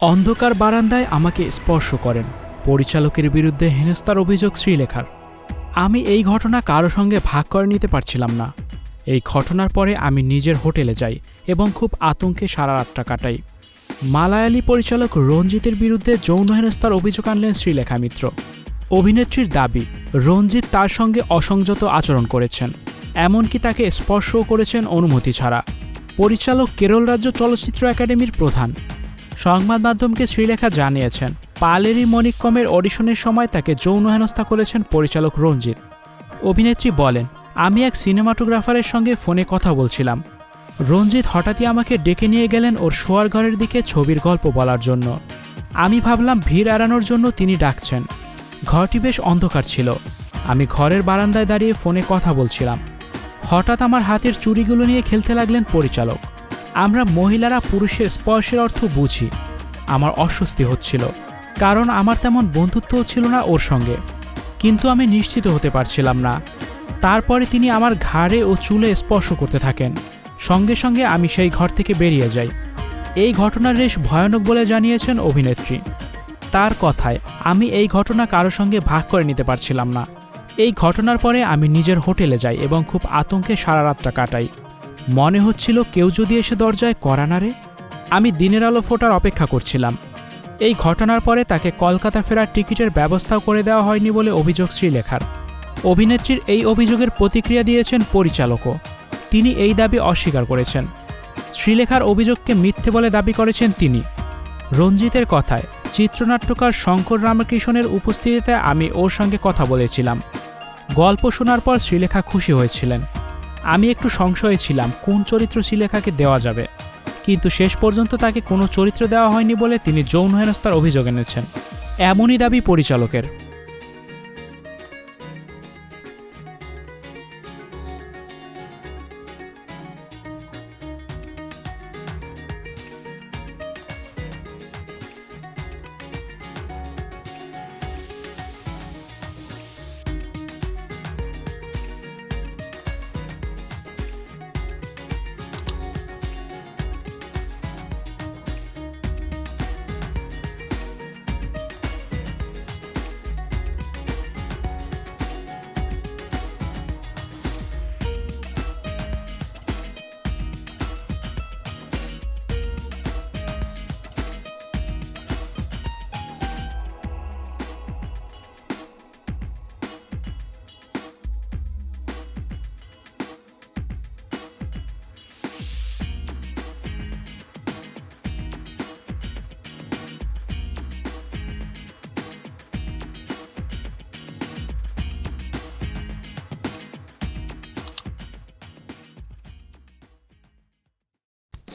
অন্ধকার বারান্দায় আমাকে স্পর্শ করেন। পরিচালকের বিরুদ্ধে হেনস্তার অভিযোগ শ্রীলেখার। আমি এই ঘটনা কারও সঙ্গে ভাগ করে নিতে পারছিলাম না। এই ঘটনার পরে আমি নিজের হোটেলে যাই এবং খুব আতঙ্কে সারা রাতটা কাটাই। মালায়ালি পরিচালক রঞ্জিতের বিরুদ্ধে যৌন হেনস্তার অভিযোগ আনলেন শ্রীলেখা মিত্র। অভিনেত্রীর দাবি, রঞ্জিত তার সঙ্গে অসংযত আচরণ করেছেন। এমনকি তাকে স্পর্শও করেছেন অনুমতি ছাড়া। পরিচালক কেরল রাজ্য চলচ্চিত্র একাডেমির প্রধান। সংবাদ মাধ্যমকে শ্রীলেখা জানিয়েছেন, পালেরি মণিক্কমের অডিশনের সময় তাকে যৌন হেনস্থা করেছেন পরিচালক রঞ্জিত। অভিনেত্রী বলেন, আমি এক সিনেমাটোগ্রাফারের সঙ্গে ফোনে কথা বলছিলাম। রঞ্জিত হঠাৎই আমাকে ডেকে নিয়ে গেলেন ওর শোয়ার ঘরের দিকে ছবির গল্প বলার জন্য। আমি ভাবলাম ভিড় এড়ানোর জন্য তিনি ডাকছেন। ঘরটি বেশ অন্ধকার ছিল। আমি ঘরের বারান্দায় দাঁড়িয়ে ফোনে কথা বলছিলাম। হঠাৎ আমার হাতের চুরিগুলো নিয়ে খেলতে লাগলেন পরিচালক। আমরা মহিলারা পুরুষের স্পর্শের অর্থ বুঝি। আমার অস্বস্তি হচ্ছিল, কারণ আমার তেমন বন্ধুত্বও ছিল না ওর সঙ্গে। কিন্তু আমি নিশ্চিত হতে পারছিলাম না। তারপরে তিনি আমার ঘাড়ে ও চুলে স্পর্শ করতে থাকেন। সঙ্গে সঙ্গে আমি সেই ঘর থেকে বেরিয়ে যাই। এই ঘটনার রেশ ভয়ানক বলে জানিয়েছেন অভিনেত্রী। তার কথায়, আমি এই ঘটনা কারও সঙ্গে ভাগ করে নিতে পারছিলাম না। এই ঘটনার পরে আমি নিজের হোটেলে যাই এবং খুব আতঙ্কে সারা রাতটা কাটাই। মনে হচ্ছিল কেউ যদি এসে দরজায় করা নাড়ে, আমি দিনের আলো ফোটার অপেক্ষা করছিলাম। এই ঘটনার পরে তাকে কলকাতা ফেরার টিকিটের ব্যবস্থাও করে দেওয়া হয়নি বলে অভিযোগ শ্রীলেখার। অভিনেত্রীর এই অভিযোগের প্রতিক্রিয়া দিয়েছেন পরিচালকও। তিনি এই দাবি অস্বীকার করেছেন। শ্রীলেখার অভিযোগকে মিথ্যে বলে দাবি করেছেন তিনি। রঞ্জিতের কথায়, চিত্রনাট্যকার শঙ্কর রামকৃষ্ণের উপস্থিতিতে আমি ওর সঙ্গে কথা বলেছিলাম। গল্প শোনার পর শ্রীলেখা খুশি হয়েছিলেন। আমি একটু সংশয়ে ছিলাম, কোন চরিত্র শ্রীলেখাকে দেওয়া যাবে। কিন্তু শেষ পর্যন্ত তাকে কোনো চরিত্র দেওয়া হয়নি বলে তিনি যৌন হেনস্থার অভিযোগ এনেছেন। এমনই দাবি পরিচালকের।